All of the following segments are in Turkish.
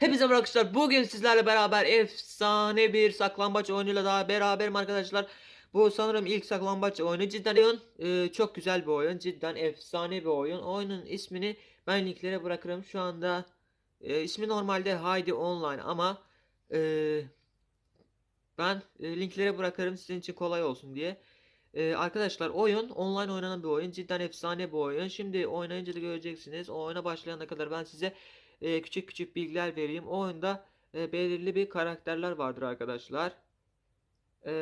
Hepinize merhaba arkadaşlar. Bugün sizlerle beraber efsane bir saklambaç oyunuyla daha beraberim arkadaşlar. Bu sanırım ilk saklambaç oyunu. Cidden oyun e, çok güzel bir oyun. Cidden efsane bir oyun. Oyunun ismini ben linklere bırakırım. Şu anda e, ismi normalde Haydi Online ama e, ben e, linklere bırakırım sizin için kolay olsun diye. E, arkadaşlar oyun online oynanan bir oyun. Cidden efsane bir oyun. Şimdi oynayınca da göreceksiniz. O oyuna başlayana kadar ben size e, küçük küçük bilgiler vereyim. O oyunda e, belirli bir karakterler vardır arkadaşlar. E,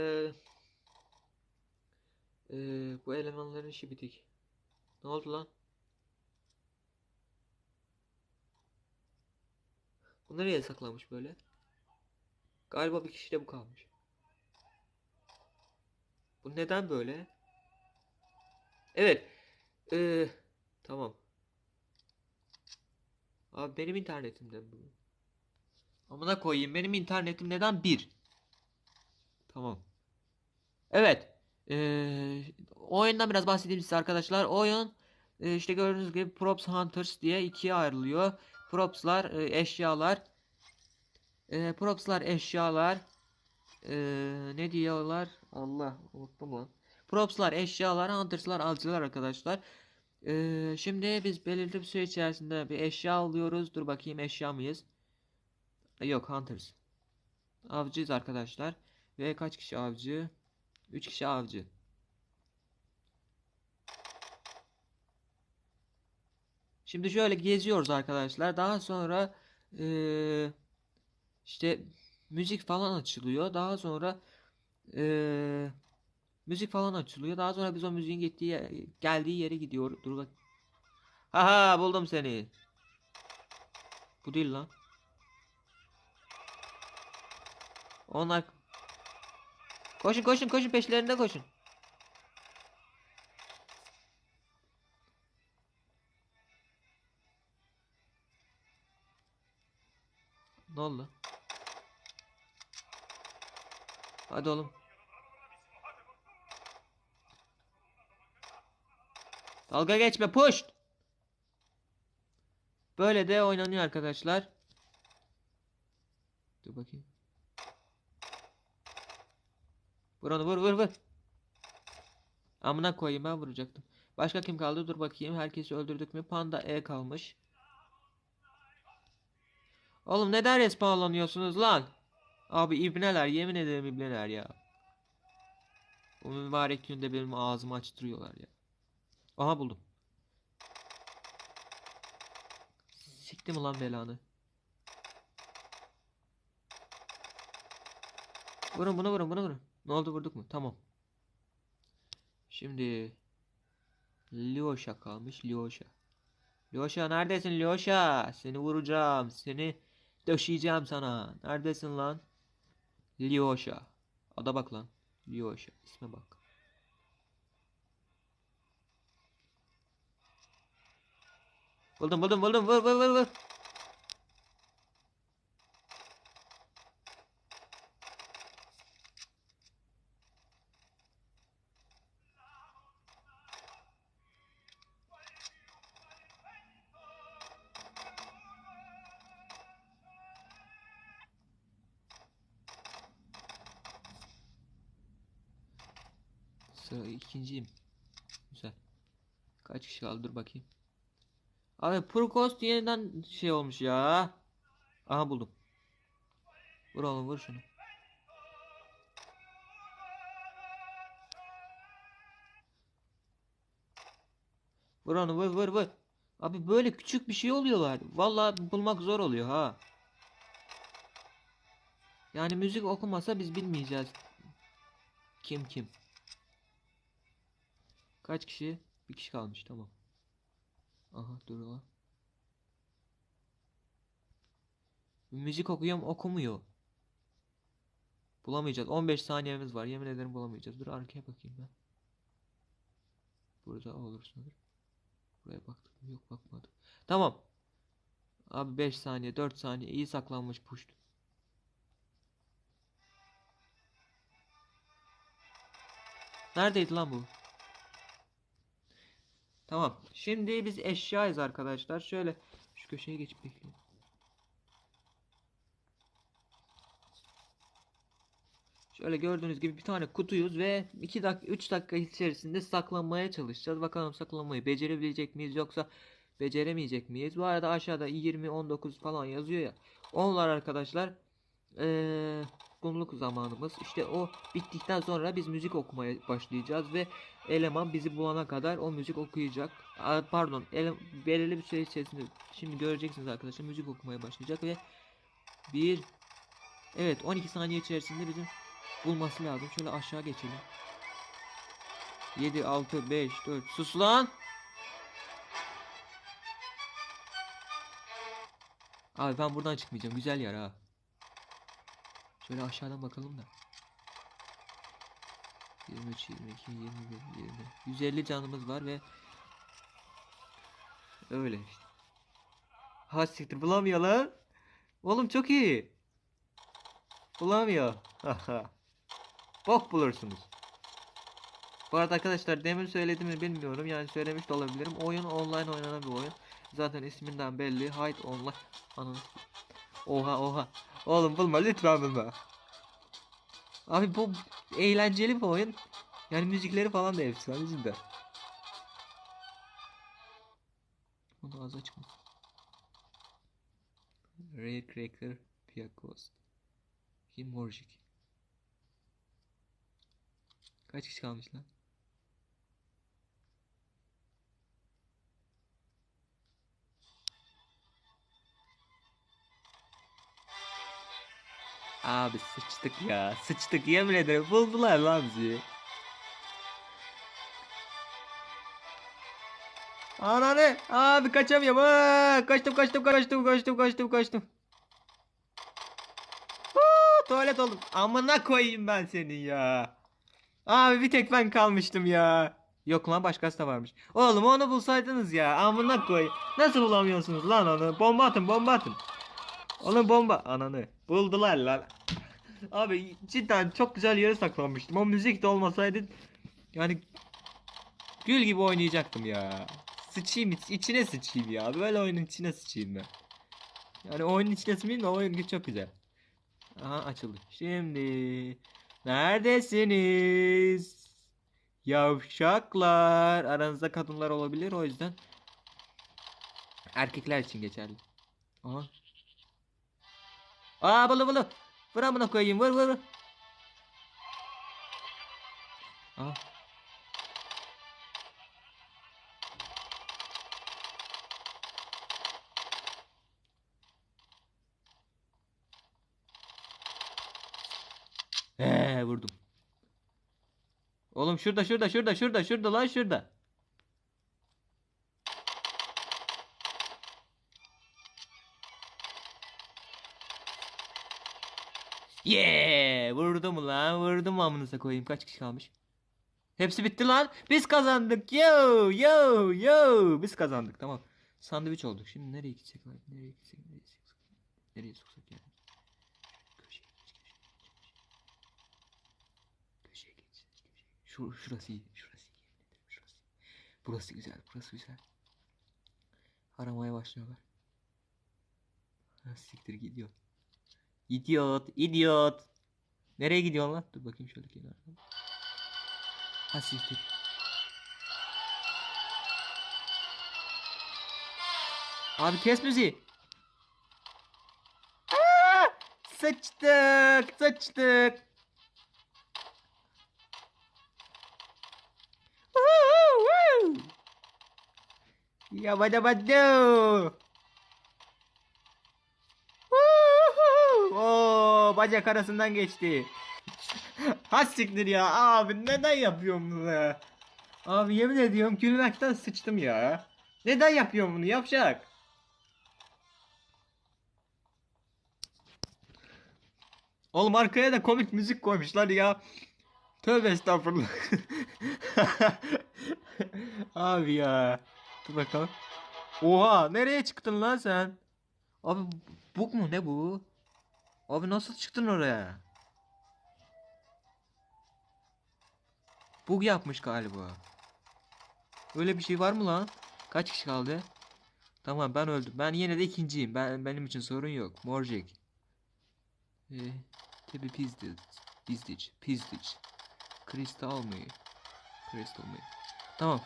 e, bu elemanların işi bitik. Ne oldu lan? Bu nereye saklanmış böyle? Galiba bir kişi de bu kalmış. Bu neden böyle? Evet. E, tamam. Abi benim internetimden bu. Amına koyayım benim internetim neden bir? Tamam. Evet. Ee, oyundan biraz bahsedeyim size arkadaşlar. Oyun e, işte gördüğünüz gibi Props Hunters diye ikiye ayrılıyor. Propslar e, eşyalar. E, propslar eşyalar. E, ne diyorlar? Allah unuttum lan. Propslar eşyalar, Hunters'lar avcılar arkadaşlar. Ee, şimdi biz belirli bir süre içerisinde bir eşya alıyoruz. Dur bakayım eşya mıyız? E, Yok Hunters. Avcıyız arkadaşlar. Ve kaç kişi avcı? 3 kişi avcı. Şimdi şöyle geziyoruz arkadaşlar. Daha sonra eee, işte müzik falan açılıyor. Daha sonra eee, müzik falan açılıyor. Daha sonra biz o müziğin gittiği geldiği yere gidiyor. Dur bak. Haha buldum seni. Bu değil lan. Onlar Koşun koşun koşun peşlerinde koşun. Ne oldu? Hadi oğlum. Dalga geçme push. Böyle de oynanıyor arkadaşlar. Dur bakayım. Vur onu vur vur vur. Amına koyayım ben vuracaktım. Başka kim kaldı? Dur bakayım. Herkesi öldürdük mü? Panda E kalmış. Oğlum neden respawnlanıyorsunuz lan? Abi ibneler yemin ederim ibneler ya. Bu mübarek günde benim ağzımı açtırıyorlar ya. Aha buldum. Siktim ulan belanı. Vurun bunu vurun bunu vurun. Ne oldu vurduk mu? Tamam. Şimdi Lyoşa kalmış Lyoşa. Lyoşa neredesin Lyoşa? Seni vuracağım. Seni döşeyeceğim sana. Neredesin lan? Lyoşa. Ada bak lan. Lyoşa. İsme bak. Buldum buldum buldum. Vur vur vur vur. Sıra ikinciyim. Güzel. Kaç kişi kaldı dur bakayım. Abi Prokost yeniden şey olmuş ya. Aha buldum. Vur oğlum vur şunu. Vur onu vur vur vur. Abi böyle küçük bir şey oluyorlar. Vallahi bulmak zor oluyor ha. Yani müzik okumasa biz bilmeyeceğiz. Kim kim? Kaç kişi? Bir kişi kalmış tamam. Aha dur lan. Müzik okuyorum okumuyor. Bulamayacağız. 15 saniyemiz var. Yemin ederim bulamayacağız. Dur arkaya bakayım ben. Burada olur sanırım. Buraya baktık mı? Yok bakmadık. Tamam. Abi 5 saniye 4 saniye iyi saklanmış puşt. Neredeydi lan bu? Tamam. Şimdi biz eşyayız arkadaşlar. Şöyle şu köşeye geçip bekleyelim. Şöyle gördüğünüz gibi bir tane kutuyuz ve 2 dakika 3 dakika içerisinde saklanmaya çalışacağız. Bakalım saklanmayı becerebilecek miyiz yoksa beceremeyecek miyiz? Bu arada aşağıda 20 19 falan yazıyor ya. Onlar arkadaşlar ee, bunluk zamanımız. İşte o bittikten sonra biz müzik okumaya başlayacağız ve eleman bizi bulana kadar o müzik okuyacak. Aa, pardon, ele, belirli bir süre içerisinde şimdi göreceksiniz arkadaşlar müzik okumaya başlayacak ve bir Evet 12 saniye içerisinde bizim bulması lazım. Şöyle aşağı geçelim. 7 6 5 4 Sus lan. Abi ben buradan çıkmayacağım. Güzel yer ha. Şöyle aşağıdan bakalım da. 23 22 21 20 150 canımız var ve öyle işte. Ha siktir bulamıyor lan. Oğlum çok iyi. Bulamıyor. Bok bulursunuz. Bu arada arkadaşlar demin söyledim mi bilmiyorum yani söylemiş de olabilirim. Oyun online oynanan bir oyun. Zaten isminden belli. Hide online. Ananı Oha oha. Oğlum bulma lütfen bulma. Abi bu eğlenceli bir oyun. Yani müzikleri falan da efsane cidden. Bunu az açma. Ray Cracker Piakos. Kim Morjik. Kaç kişi kalmış lan? Abi sıçtık ya. Sıçtık yemin ederim. Buldular lan bizi. Ananı. Abi kaçamıyorum. Aa, kaçtım kaçtım kaçtım kaçtım kaçtım kaçtım. Huu, tuvalet oldum. Amına koyayım ben senin ya. Abi bir tek ben kalmıştım ya. Yok lan başkası da varmış. Oğlum onu bulsaydınız ya. Amına koy. Nasıl bulamıyorsunuz lan onu? Bomba atın bomba atın. Oğlum bomba. Ananı. Buldular lan. Abi cidden çok güzel yere saklanmıştım. O müzik de olmasaydı yani gül gibi oynayacaktım ya. Sıçayım iç- içine sıçayım ya. Böyle oyunun içine sıçayım ben. Yani oyunun içine sıçayım da oyun çok güzel. Aha açıldı. Şimdi neredesiniz? Yavşaklar. Aranızda kadınlar olabilir o yüzden erkekler için geçerli. Aha. Aa bulu bulu. Vur amına koyayım vur vur. vur. Aa. Ee vurdum. Oğlum şurada şurada şurada şurada şurada lan şurada. Vurdum lan vurdum amınıza koyayım. Kaç kişi kalmış? Hepsi bitti lan. Biz kazandık. Yo yo yo. Biz kazandık tamam. Sandviç olduk. Şimdi nereye gitsek abi? Nereye gitsek? Nereye gitsek? Nereye soksak yani? Şu, şurası iyi. Şurası iyi. Şurası. Burası güzel. Burası güzel. Aramaya başlıyorlar. Ha, siktir gidiyor. İdiot, idiot. Nereye gidiyorsun lan? Dur bakayım şöyle kenardan. Ha siktir. Abi kes müziği. Aa! Sıçtık, sıçtık. Woo, woo. Yabadabadu. Bacak arasından geçti. ha siktir ya. Abi neden yapıyorum bunu? Abi yemin ediyorum gülmekten sıçtım ya. Neden yapıyorum bunu? Yapacak. Oğlum arkaya da komik müzik koymuşlar ya. Tövbe estağfurullah. Abi ya. Dur bakalım. Oha nereye çıktın lan sen? Abi bug mu ne bu? Abi nasıl çıktın oraya? Bug yapmış galiba. Öyle bir şey var mı lan? Kaç kişi kaldı? Tamam ben öldüm. Ben yine de ikinciyim. Ben benim için sorun yok. Morjek. Ee, tabii pizdi. Pizdic. Pizdic. Kristal mı? Kristal mı? Tamam.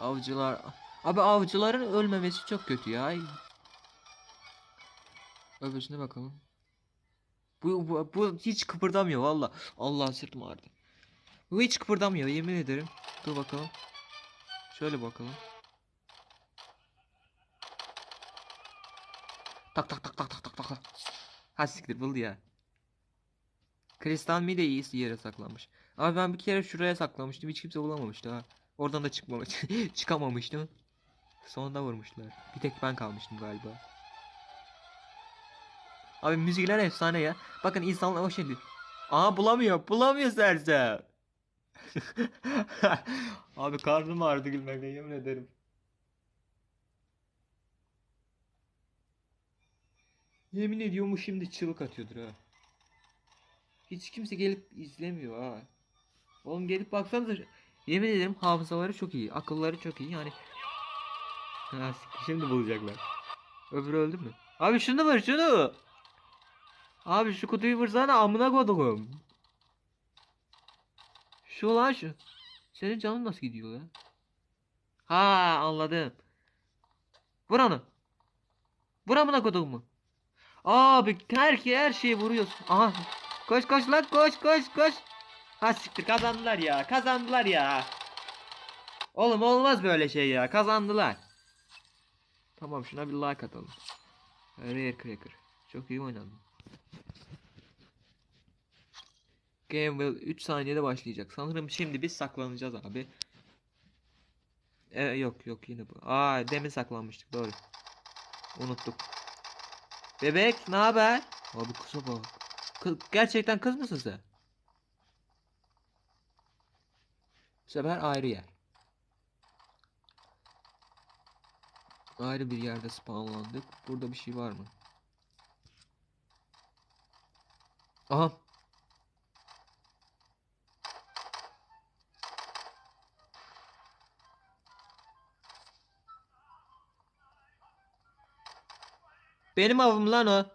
Avcılar. Abi avcıların ölmemesi çok kötü ya. Öbürsüne bakalım. Bu, bu, bu hiç kıpırdamıyor valla. Allah sırtım ağrıdı. Bu hiç kıpırdamıyor yemin ederim. Dur bakalım. Şöyle bakalım. Tak tak tak tak tak tak tak. Ha siktir buldu ya. Kristal mi de iyisi yere saklanmış. Abi ben bir kere şuraya saklamıştım. Hiç kimse bulamamıştı ha. Oradan da çıkmamış. Çıkamamıştım. Sonunda vurmuşlar. Bir tek ben kalmıştım galiba. Abi müzikler efsane ya. Bakın insanlar o şeydi. Aa bulamıyor. Bulamıyor sersem. Abi karnım ağrıdı gülmekten yemin ederim. Yemin ediyorum şimdi çığlık atıyordur ha. Hiç kimse gelip izlemiyor ha. Oğlum gelip baksanıza. Yemin ederim hafızaları çok iyi. Akılları çok iyi yani. Şimdi bulacaklar. Öbürü öldü mü? Abi şunu vur şunu. Abi şu kutuyu vursana amına koduğum. Şu lan şu. Senin canın nasıl gidiyor ya? Ha anladım. Vur onu. Vur amına koduğumu. Abi her ki her şeyi vuruyorsun. Aha. Koş koş lan koş koş koş. Ha siktir kazandılar ya. Kazandılar ya. Oğlum olmaz böyle şey ya. Kazandılar. Tamam şuna bir like atalım. Rare Cracker. Çok iyi oynadın. Game will 3 saniyede başlayacak. Sanırım şimdi biz saklanacağız abi. E, yok yok yine bu. Aa demin saklanmıştık doğru. Unuttuk. Bebek ne haber? Abi kıza bak. Kız, gerçekten kız mısın sen? Bu sefer ayrı yer. Ayrı bir yerde spawnlandık. Burada bir şey var mı? Aha. Benim avım lan o.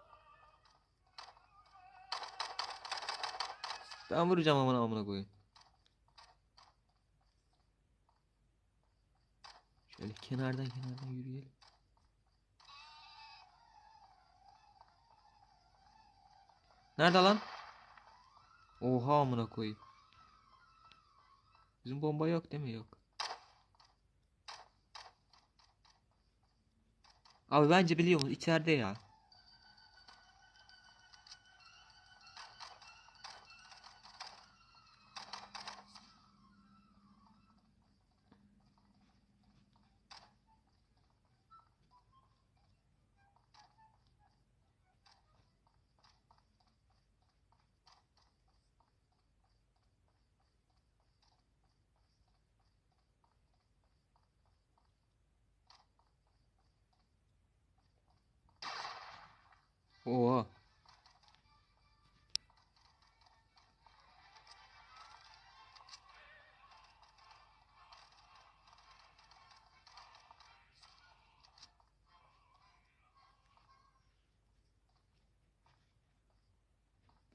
Ben vuracağım amına amına koyayım. Şöyle kenardan kenardan yürüyelim. Nerede lan? Oha amına koyayım. Bizim bomba yok değil mi? Yok. Abi bence biliyor musun? İçeride ya.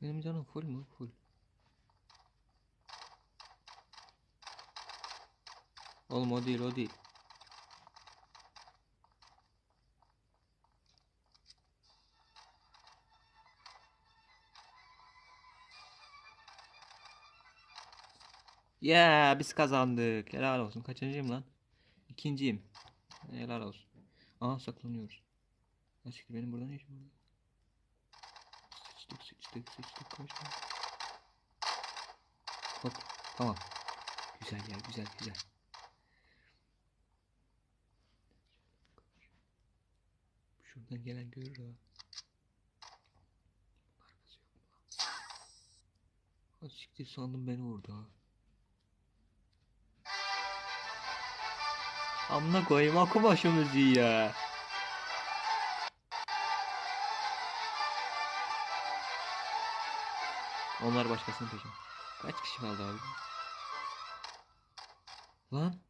Benim canım full mu? Full. Oğlum o değil o değil. Ya biz kazandık. Helal olsun. Kaçıncıyım lan? İkinciyim. Helal olsun. Aha saklanıyoruz. Açık benim burada ne işim var? Sıçtık sıçtık sıçtık koş. Hop tamam. Güzel yer güzel güzel. Şuradan gelen görür ha. Arkası yok mu lan? Siktir sandım beni vurdu ha. Amına koyayım şu müziği ya. Onlar başkasının peşinde. Kaç kişi kaldı abi? Lan.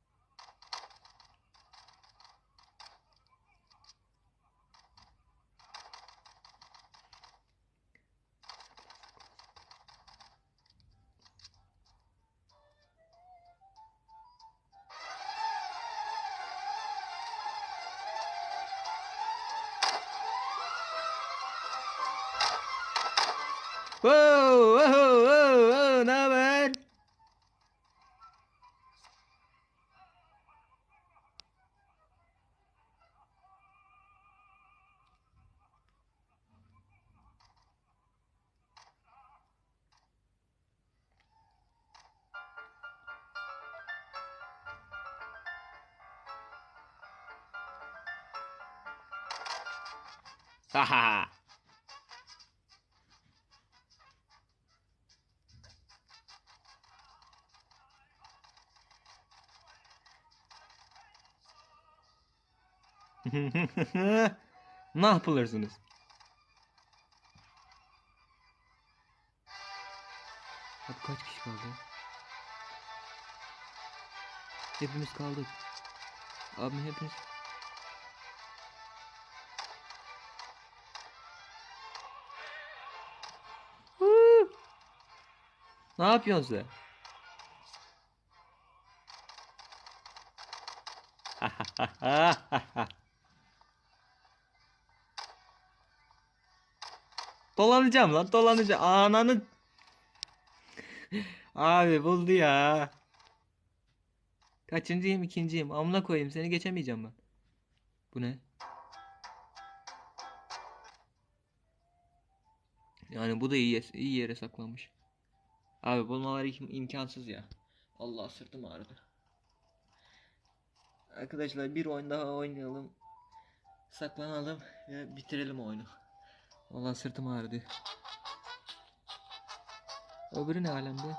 Ha ha ne yapılırsınız? Abi kaç kişi kaldı? Hepimiz kaldık. Abi hepimiz. Ne yapıyorsun sen? dolanacağım lan dolanacağım. Ananı. Abi buldu ya. Kaçıncıyım ikinciyim. Amına koyayım seni geçemeyeceğim ben. Bu ne? Yani bu da iyi, iyi yere saklanmış. Abi bulmaları im- imkansız ya. Allah sırtım ağrıdı. Arkadaşlar bir oyun daha oynayalım. Saklanalım ve bitirelim oyunu. Allah sırtım ağrıdı. Öbürü ne alemde?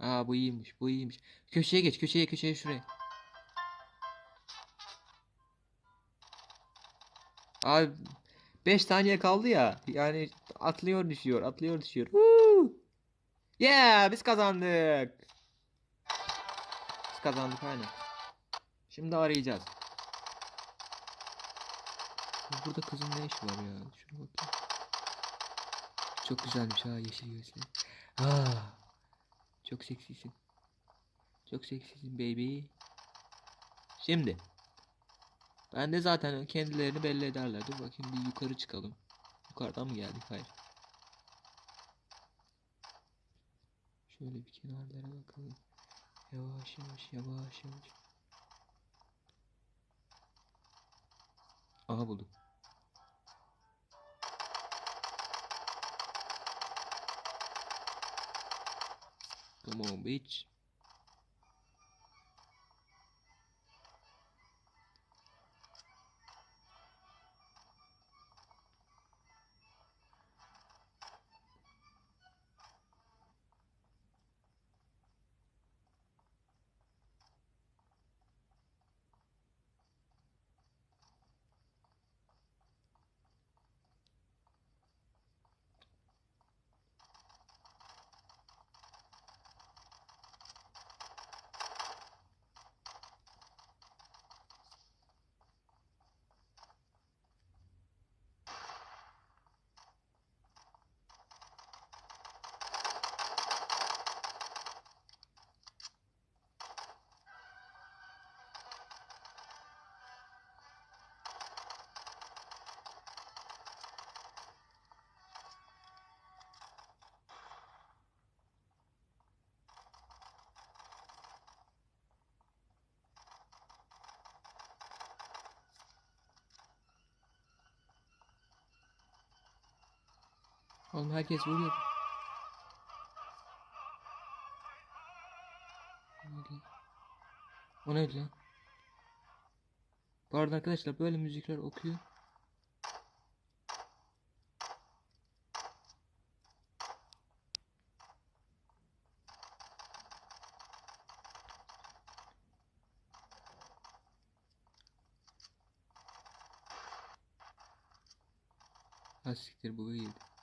Aa bu iyiymiş, bu iyiymiş. Köşeye geç, köşeye, köşeye şuraya. Abi 5 saniye kaldı ya. Yani atlıyor düşüyor, atlıyor düşüyor. Woo! Yeah, biz kazandık. Biz kazandık aynen. Şimdi arayacağız. Burada kızın ne işi var ya? Şuna bakayım. Çok güzelmiş ha yeşil gözlü. Ah. Çok seksisin. Çok seksisin baby. Şimdi. Ben de zaten kendilerini belli ederler. Dur bakayım bir yukarı çıkalım. Yukarıdan mı geldik? Hayır. Şöyle bir kenarlara bakalım. Yavaş yavaş yavaş yavaş. Aha buldum. Come on bitch. Oğlum herkes vuruyor. O neydi lan? Bu arada arkadaşlar böyle müzikler okuyor. Ha siktir bu iyiydi.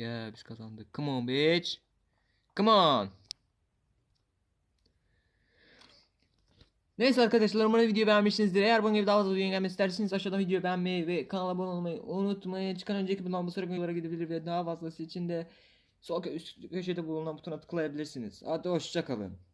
Ya biz kazandık. Come on bitch. Come on. Neyse arkadaşlar umarım videoyu beğenmişsinizdir. Eğer bunun gibi daha fazla video gelmesi isterseniz aşağıdan videoyu beğenmeyi ve kanala abone olmayı unutmayın. Çıkan önceki bundan bu sonraki videolara gidebilir ve daha fazlası için de sol köşede bulunan butona tıklayabilirsiniz. Hadi hoşça kalın.